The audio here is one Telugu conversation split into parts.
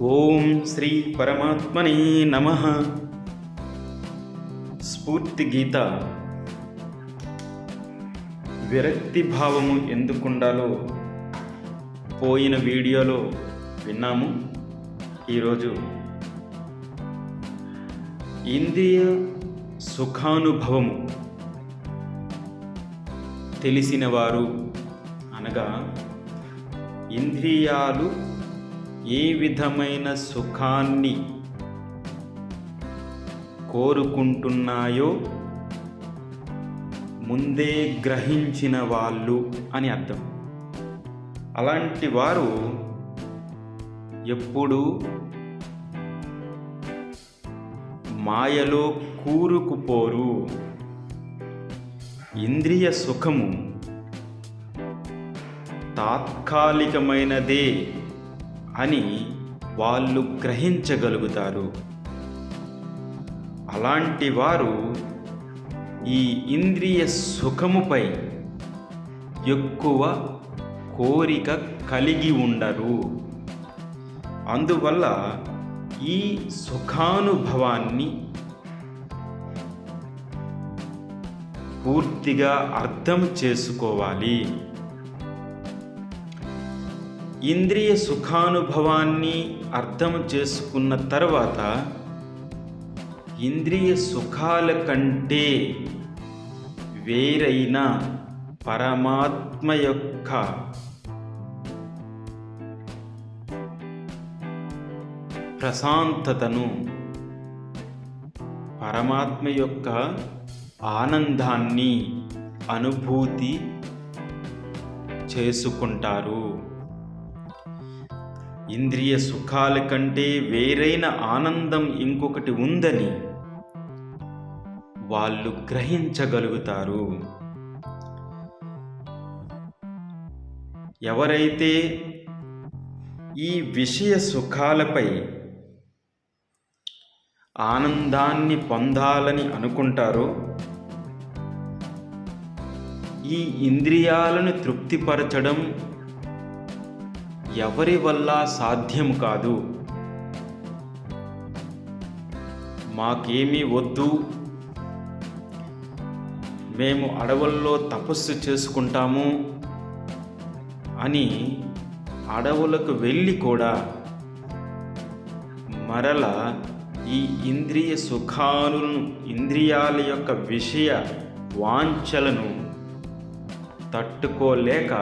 ఓం శ్రీ పరమాత్మనే నమ. స్ఫూర్తి గీత. విరక్తి భావము ఎందుకుండాలో పోయిన వీడియోలో విన్నాము. ఈరోజు ఇంద్రియ సుఖానుభవము తెలిసినవారు అనగా ఇంద్రియాలు ఏ విధమైన సుఖాన్ని కోరుకుంటున్నాయో ముందే గ్రహించిన వాళ్ళు అని అర్థం. అలాంటి వారు ఎప్పుడు మాయలో కూరుకుపోరు. ఇంద్రియ సుఖము తాత్కాలికమైనదే. అని వాళ్ళు గ్రహించగలుగుతారు. అలాంటి వారు ఈ ఇంద్రియ సుఖముపై ఎక్కువ కోరిక కలిగి ఉండరు. అందువల్ల ఈ సుఖానుభవాన్ని పూర్తిగా అర్థం చేసుకోవాలి. ఇంద్రియ సుఖానుభవాన్ని అర్థం చేసుకున్న తర్వాత ఇంద్రియ సుఖాల కంటే వేరైన పరమాత్మ యొక్క ప్రశాంతతను పరమాత్మ యొక్క ఆనందాన్ని అనుభూతి చేసుకుంటారు. ఇంద్రియ సుఖాల కంటే వేరైన ఆనందం ఇంకొకటి ఉందని వాళ్ళు గ్రహించగలుగుతారు. ఎవరైతే ఈ విషయ సుఖాలపై ఆనందాన్ని పొందాలని అనుకుంటారో ఈ ఇంద్రియాలను తృప్తిపరచడం ఎవరి వల్ల సాధ్యం కాదు. మాకేమీ వద్దు. మేము అడవుల్లో తపస్సు చేసుకుంటాము అని అడవులకు వెళ్ళి కూడా మరల ఈ ఇంద్రియ సుఖాలను ఇంద్రియాల యొక్క విషయ వాంఛలను తట్టుకోలేక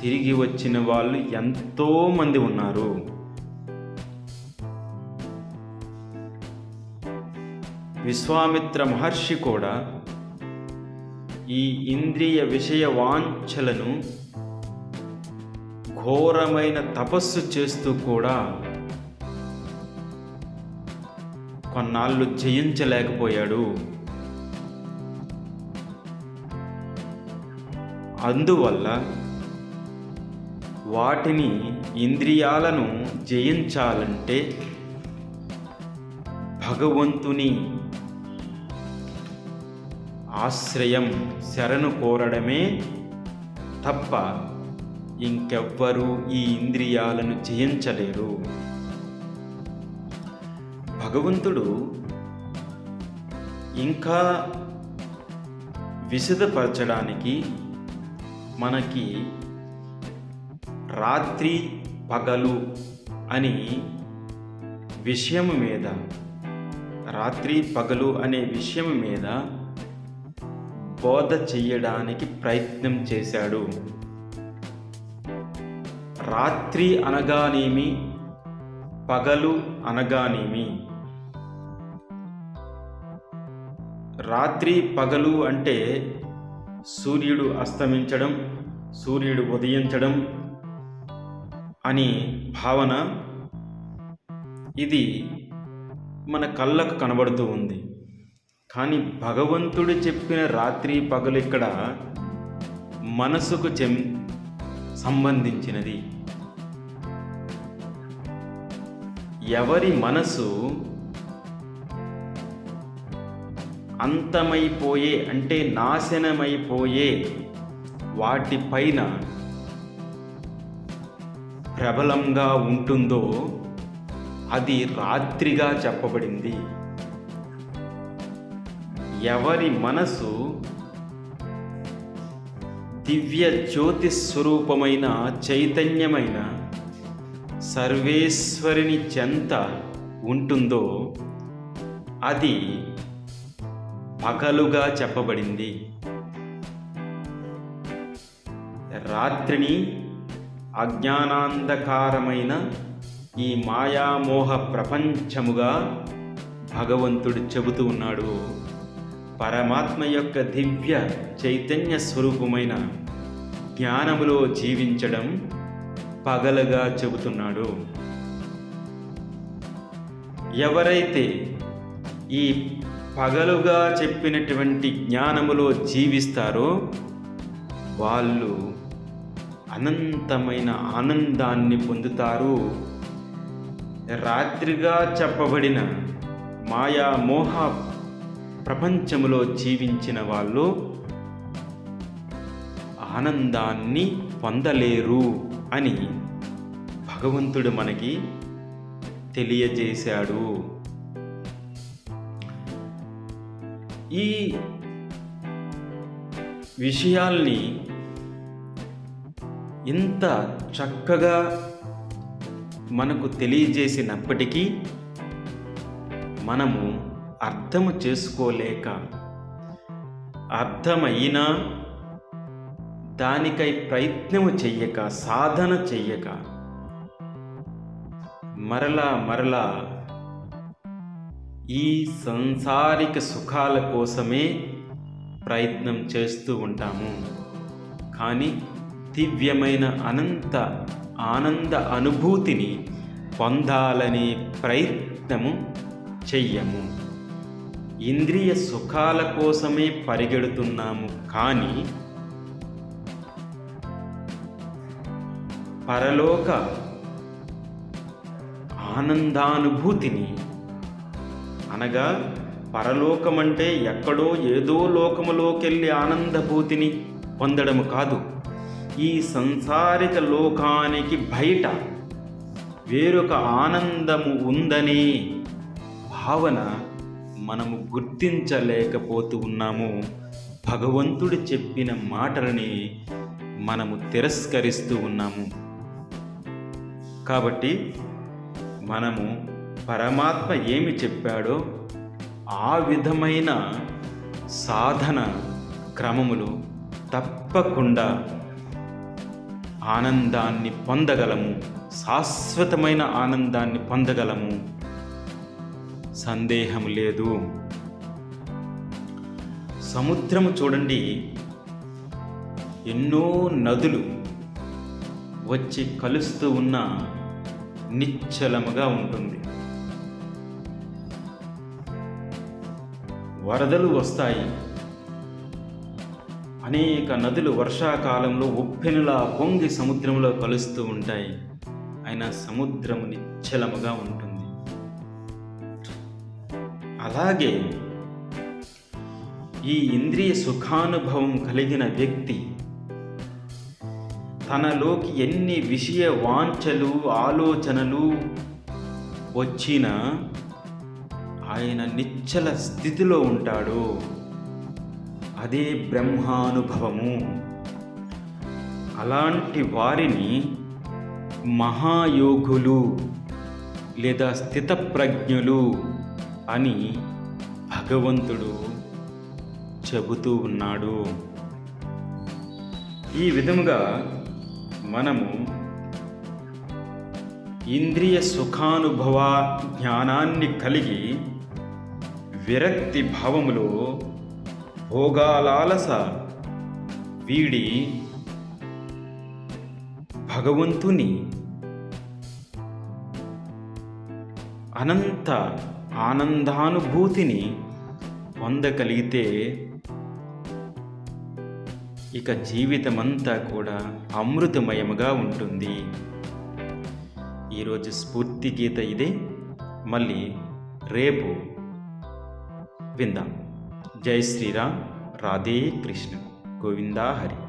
తిరిగి వచ్చిన వాళ్ళు ఎంతోమంది ఉన్నారు. విశ్వామిత్ర మహర్షి కూడా ఈ ఇంద్రియ విషయ వాంఛలను ఘోరమైన తపస్సు చేస్తూ కూడా కొన్నాళ్ళు జయించలేకపోయాడు. అందువల్ల వాటిని ఇంద్రియాలను జయించాలంటే భగవంతుని ఆశ్రయం శరణు కోరడమే తప్ప ఇంకెవ్వరూ ఈ ఇంద్రియాలను జయించలేరు. భగవంతుడు ఇంకా విశదపరచడానికి మనకి రాత్రి పగలు అని విషయం మీద రాత్రి పగలు అనే విషయం మీద బోధ చెయ్యడానికి ప్రయత్నం చేశాడు. రాత్రి అనగానేమి? పగలు అనగానేమి? రాత్రి పగలు అంటే సూర్యుడు అస్తమించడం సూర్యుడు ఉదయించడం అని భావన ఇది మన కళ్ళకు కనబడుతూ ఉంది. కానీ భగవంతుడు చెప్పిన రాత్రి పగలు ఇక్కడ మనసుకు చెం సంబంధించినది. ఎవరి మనసు అంతమైపోయే అంటే నాశనమైపోయే వాటిపైన ప్రబలంగా ఉంటుందో అది రాత్రిగా చెప్పబడింది. ఎవరి మనసు దివ్య జ్యోతి స్వరూపమైన చైతన్యమైన సర్వేశ్వరిని చెంత ఉంటుందో అది పగలుగా చెప్పబడింది. రాత్రిని అజ్ఞానాంధకారమైన ఈ మాయామోహ ప్రపంచముగా భగవంతుడు చెబుతూ ఉన్నాడు. పరమాత్మ యొక్క దివ్య చైతన్య స్వరూపమైన జ్ఞానములో జీవించడం పగలుగా చెబుతున్నాడు. ఎవరైతే ఈ పగలుగా చెప్పినటువంటి జ్ఞానములో జీవిస్తారో వాళ్ళు అనంతమైన ఆనందాన్ని పొందుతారు. రాత్రిగా చెప్పబడిన మాయా మోహ ప్రపంచములో జీవించిన వాళ్ళు ఆనందాన్ని పొందలేరు అని భగవంతుడు మనకి తెలియజేశాడు. ఈ విషయాల్ని ఇంత చక్కగా మనకు తెలియజేసినప్పటికీ మనము అర్థము చేసుకోలేక అర్థమైనా దానికై ప్రయత్నము చెయ్యక సాధన చెయ్యక మరలా మరలా ఈ సంసారిక సుఖాల కోసమే ప్రయత్నం చేస్తూ ఉంటాము. కానీ దివ్యమైన అనంత ఆనంద అనుభూతిని పొందాలనే ప్రయత్నము చెయ్యము. ఇంద్రియ సుఖాల కోసమే పరిగెడుతున్నాము కానీ పరలోక ఆనందానుభూతిని అనగా పరలోకమంటే ఎక్కడో ఏదో లోకములోకెళ్ళి ఆనందభూతిని పొందడము కాదు. ఈ సంసారిక లోకానికి బయట వేరొక ఆనందము ఉందని భావన మనము గుర్తించలేకపోతూ ఉన్నాము. భగవంతుడు చెప్పిన మాటలని మనము తిరస్కరిస్తూ ఉన్నాము. కాబట్టి మనము పరమాత్మ ఏమి చెప్పాడో ఆ విధమైన సాధన క్రమములు తప్పకుండా ఆనందాన్ని పొందగలము. శాశ్వతమైన ఆనందాన్ని పొందగలము. సందేహం లేదు. సముద్రము చూడండి. ఎన్నో నదులు వచ్చి కలుస్తూ ఉన్న నిశ్చలముగా ఉంటుంది. వరదలు వస్తాయి. అనేక నదులు వర్షాకాలంలో ఉప్పెనులా పొంగి సముద్రంలో కలుస్తూ ఉంటాయి. అయినా సముద్రము నిశ్చలముగా ఉంటుంది. అలాగే ఈ ఇంద్రియ సుఖానుభవం కలిగిన వ్యక్తి తనలోకి ఎన్ని విషయ వాంఛలు ఆలోచనలు వచ్చినా ఆయన నిశ్చల స్థితిలో ఉంటాడు. అదే బ్రహ్మానుభవము. అలాంటి వారిని మహాయోగులు లేదా స్థితప్రజ్ఞులు అని భగవంతుడు చెబుతూ ఉన్నాడు. ఈ విధముగా మనము ఇంద్రియ సుఖానుభవ జ్ఞానాన్ని కలిగి విరక్తి భావములో భోగాలాలస వీడి భగవంతుని అనంత ఆనందానుభూతిని పొందగలిగితే ఇక జీవితమంతా కూడా అమృతమయముగా ఉంటుంది. ఈరోజు స్ఫూర్తి గీత ఇదే. మళ్ళీ రేపు విందాం. జై శ్రీరామ్. రాధే కృష్ణ. గోవిందా హరి.